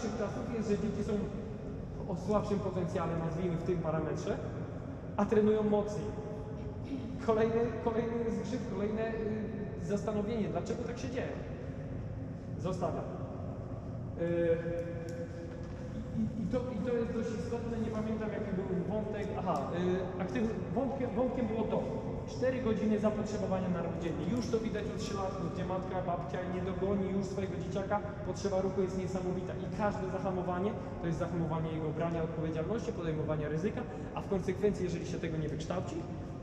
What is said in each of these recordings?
dzisiejszych czasów jest, że dzieci są o słabszym potencjale, nazwijmy w tym parametrze, a trenują mocniej. Kolejny, kolejny zgrzyt, kolejne y, zastanowienie, dlaczego tak się dzieje. Zostawiam. Y, i, i, to, I to jest dość istotne, nie pamiętam jaki był wątek. Aha, y, aktyw, wątkiem, wątkiem było to. 4 godziny zapotrzebowania na ruch dziennie. Już to widać od 3 lat, gdzie matka, babcia nie dogoni już swojego dzieciaka. Potrzeba ruchu jest niesamowita i każde zahamowanie to jest zahamowanie jego brania odpowiedzialności, podejmowania ryzyka, a w konsekwencji, jeżeli się tego nie wykształci,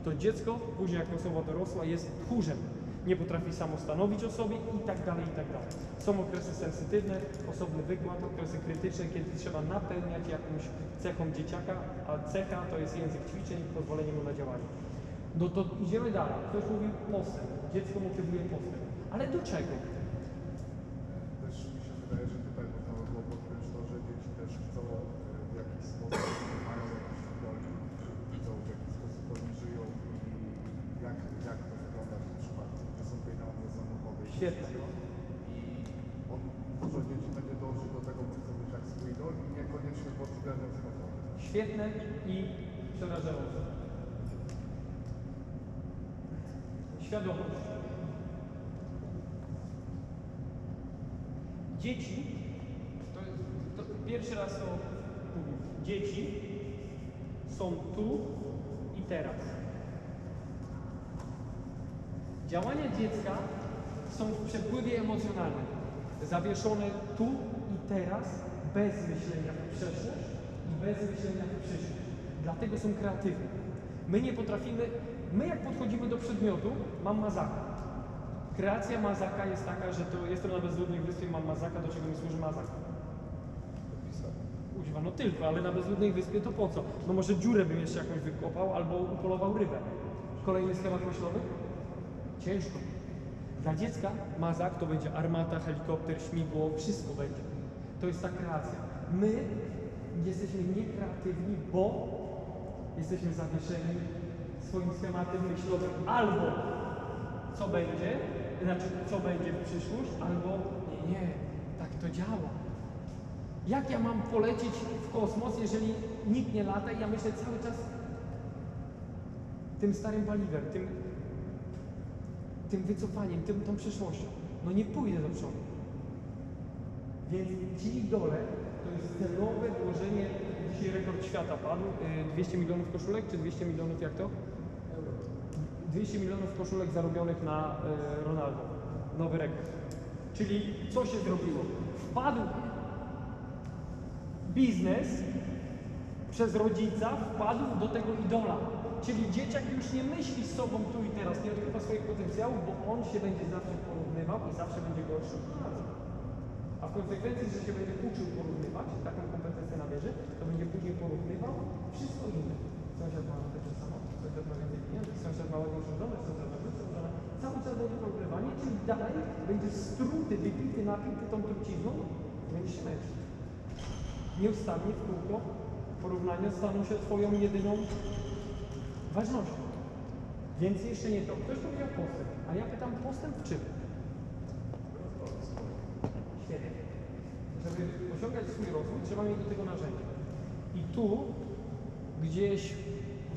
to dziecko później jako osoba dorosła jest tchórzem. Nie potrafi samo stanowić o sobie i tak dalej, i tak dalej. Są okresy sensytywne, osobny wykład, okresy krytyczne, kiedy trzeba napełniać jakąś cechą dzieciaka, a cecha to jest język ćwiczeń pozwolenie mu na działanie. No to idziemy dalej. Ktoś mówił postęp. Dziecko motywuje postęp. Ale do czego? Też mi się wydaje, że tutaj można by było podkreślić to, że dzieci też chcą e, w jakiś sposób, mają jakiś idoli, widzą w jaki sposób oni żyją i jak, jak to wygląda w przypadku, że są pieniądze samochody. Świetnie. I on, dużo dzieci będzie dążyć do tego, by chce być jak swój idol i niekoniecznie pod względem sportowym. Świetne i przerażające. Świadomość. Dzieci, to, to pierwszy raz to mówię, dzieci są tu i teraz. Działania dziecka są w przepływie emocjonalnym, zawieszone tu i teraz, bez myślenia w przeszłość i bez myślenia w przyszłość. Dlatego są kreatywne. My nie potrafimy, my jak podchodzimy do przedmiotu, mam mazaka. Kreacja mazaka jest taka, że to jestem na bezludnej wyspie, mam mazaka, do czego mi służy mazak? Używa, no tylko, ale na bezludnej wyspie to po co? No może dziurę bym jeszcze jakąś wykopał albo upolował rybę. Kolejny schemat myślowy? Ciężko. Dla dziecka mazak to będzie armata, helikopter, śmigło, wszystko będzie. To jest ta kreacja. My jesteśmy niekreatywni, bo jesteśmy zawieszeni swoim schematem myślowym albo co będzie, znaczy co będzie w przyszłość, albo nie, nie, tak to działa. Jak ja mam polecieć w kosmos, jeżeli nikt nie lata i ja myślę cały czas tym starym paliwem, tym, tym wycofaniem, tym, tą przyszłością. No nie pójdę do przodu. Więc ci idole to jest celowe włożenie, dzisiaj rekord świata padł, y, 200 milionów koszulek, czy 200 milionów jak to? 200 milionów koszulek zarobionych na y, Ronaldo. Nowy rekord. Czyli co się zrobiło? Wpadł biznes przez rodzica, wpadł do tego idola. Czyli dzieciak już nie myśli z sobą tu i teraz, nie odkrywa swoich potencjałów, bo on się będzie zawsze porównywał i zawsze będzie od nas. A w konsekwencji, że się będzie uczył porównywać, taką kompetencję nabierze, to będzie wszystko inne. Sąsiad ma takie samo, sąsiad ma więcej pieniędzy, sąsiad ma ładniejszą żonę, sąsiad ma więcej żonę. Cały czas będzie porównywanie, czyli dalej będzie struty, wypity, napity tą trucizną, będzie się męczyć. Nieustannie w kółko porównania staną się twoją jedyną ważnością. Więc jeszcze nie to. Ktoś powiedział postęp, a ja pytam postęp w czym? Świetnie. Żeby osiągać swój rozwój, trzeba mieć do tego narzędzia. I tu gdzieś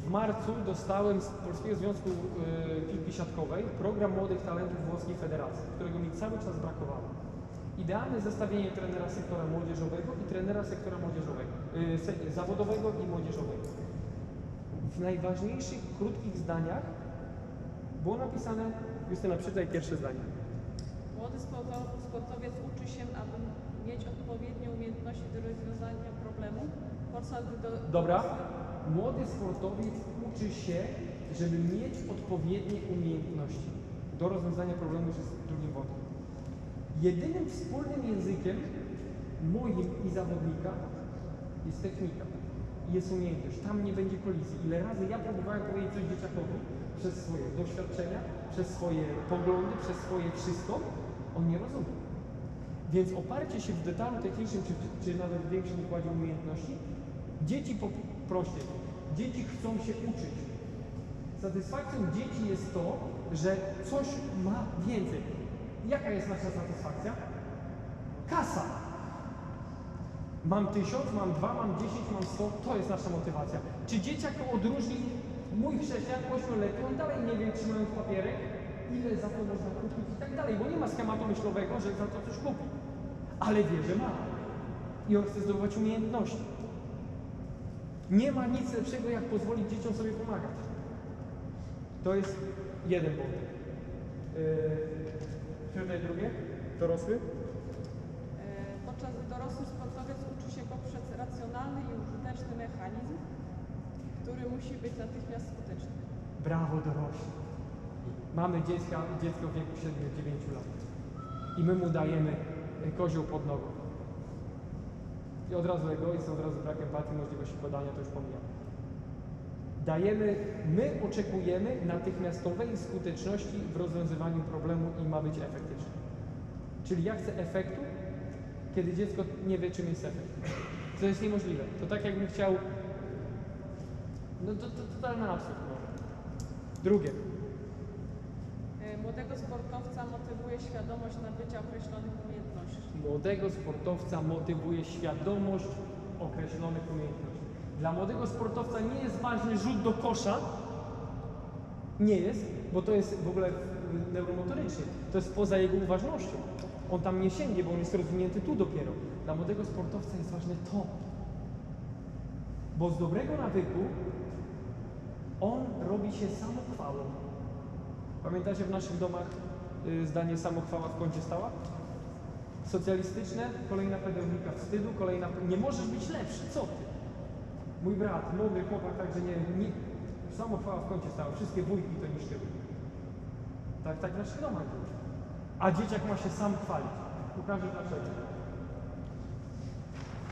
w marcu dostałem z Polskiego Związku y, Piłki Siatkowej program Młodych Talentów Włoskiej Federacji, którego mi cały czas brakowało. Idealne zestawienie trenera sektora młodzieżowego i trenera sektora młodzieżowego, se, zawodowego i młodzieżowego. W najważniejszych, krótkich zdaniach było napisane, Justyna, przeczytaj pierwsze zdanie. Młody sporto- sportowiec uczy się, aby mieć odpowiednie umiejętności do rozwiązania problemu, gdy do... Dobra. Młody sportowiec uczy się, żeby mieć odpowiednie umiejętności do rozwiązania problemu jest drugim wątkiem. Jedynym wspólnym językiem moim i zawodnika jest technika. Jest umiejętność. Tam nie będzie kolizji. Ile razy ja próbowałem powiedzieć coś dzieciakowi przez swoje doświadczenia, przez swoje poglądy, przez swoje wszystko, on nie rozumie. Więc oparcie się w detalu technicznym, czy, czy nawet w większym układzie umiejętności, dzieci po prościej, dzieci chcą się uczyć. Satysfakcją dzieci jest to, że coś ma więcej. Jaka jest nasza satysfakcja? Kasa. Mam tysiąc, mam dwa, mam dziesięć, mam sto, to jest nasza motywacja. Czy dzieciak odróżni mój chrześcijan ośmioletni, on dalej nie wie, trzymając papierek, ile za to można kupić i tak dalej, bo nie ma schematu myślowego, że za to coś kupi. Ale wie, że ma. I on chce zdobywać umiejętności. Nie ma nic lepszego, jak pozwolić dzieciom sobie pomagać. To jest jeden wątek. Yy, przeczytaj drugie. Dorosły? E, Podczas gdy dorosły sportowiec uczy się poprzez racjonalny i użyteczny mechanizm, który musi być natychmiast skuteczny. Brawo dorośli. Mamy dziecka, dziecko w wieku 7-9 lat. I my mu dajemy y, kozioł pod nogą. I od razu egoizm, od razu brak empatii, możliwości podania, to już pomijam. Dajemy, my oczekujemy natychmiastowej skuteczności w rozwiązywaniu problemu i ma być efektyczny. Czyli ja chcę efektu, kiedy dziecko nie wie, czym jest efekt. To jest niemożliwe. To tak jakbym chciał... No to, to totalny absurd. Drugie. Młodego sportowca motywuje świadomość nabycia określonych umiejętności. Młodego sportowca motywuje świadomość określonych umiejętności. Dla młodego sportowca nie jest ważny rzut do kosza. Nie jest, bo to jest w ogóle neuromotorycznie. To jest poza jego uważnością. On tam nie sięgnie, bo on jest rozwinięty tu dopiero. Dla młodego sportowca jest ważne to. Bo z dobrego nawyku on robi się samochwałą. Pamiętacie w naszych domach y, zdanie samochwała w kącie stała? Socjalistyczne, kolejna pedagogika wstydu, kolejna... Nie możesz być lepszy, co ty? Mój brat, młody chłopak, także nie... nie samochwała w kącie stała, wszystkie wujki to niszczyły. Tak, tak w naszych domach było. A dzieciak ma się sam chwalić. Pokażę dlaczego.